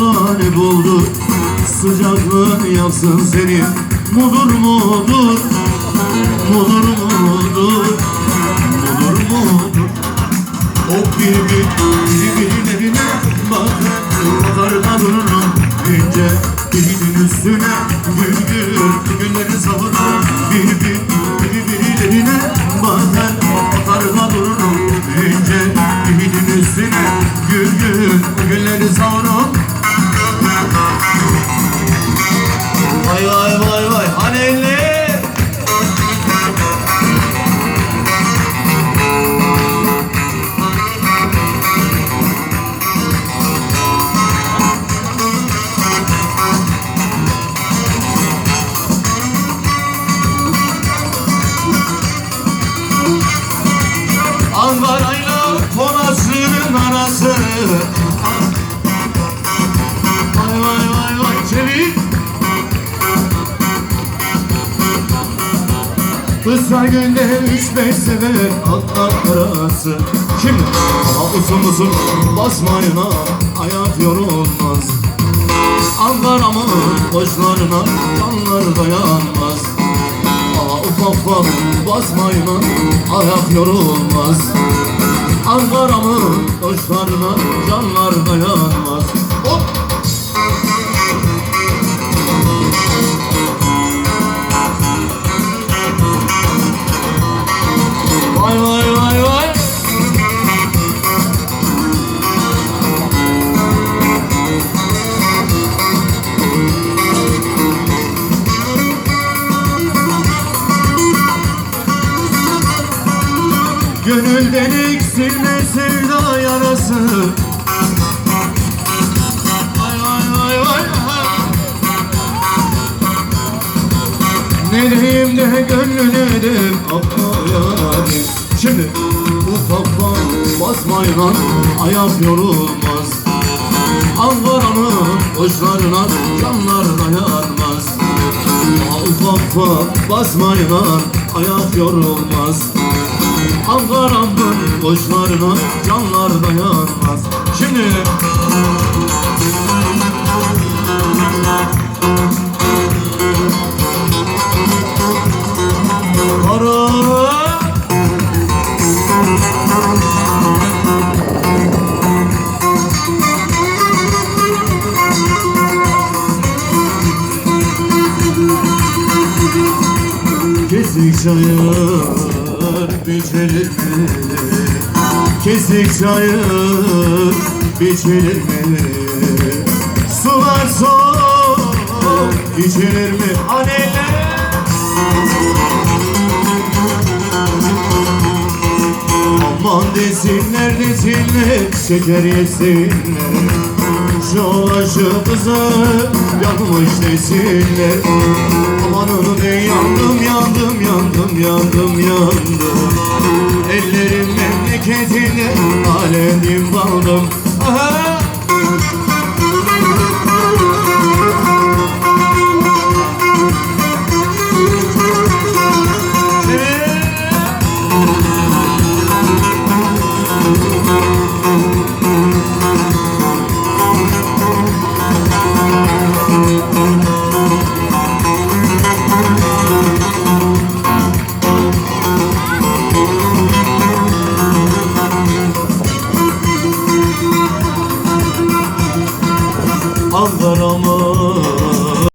bahane buldu Sıcaklığın yaksın seni Mudur mudur? Mudur mudur? Mudur mudur? O bir bir birbirlerine bakar Bakar da dururum ince Birinin üstüne. Gül gül Gülleri savurur Bir bir birbirlerine bakar Bakar da Arası Vay vay vay vay çevik Kısa günde üç beş sefer atlar arası. Şimdi Aha uzun uzun basmayına ayak yorulmaz. Ankara'mın koçlarına canlar dayanmaz. Aa, ufak ufak basmayına ayak yorulmaz Ankara'mın koçlarına canlar dayanmaz Gönülden eksilme sevda yarası. Vay vay vay vay Ne diyeyim de gönlüne de akma yarim Şimdi ufak ufak basmayla ayak yorulmaz. Ankara'nın koçlarına canlar dayanmaz Ufak ufak basmayla ayak yorulmaz Ankara'nın koçlarına canlar dayanmaz Şimdi Kesik çayır biçilir mi? Kesik çayır biçilir mi? Sular soğuk içilir mi? Anneler Aman desinler desinler şeker yesinler Şu aşı kızı yanmış desinler Amanın ne yandım yandım yandım yandım yandım. Ellerim memleketine aledim kaldım Aha!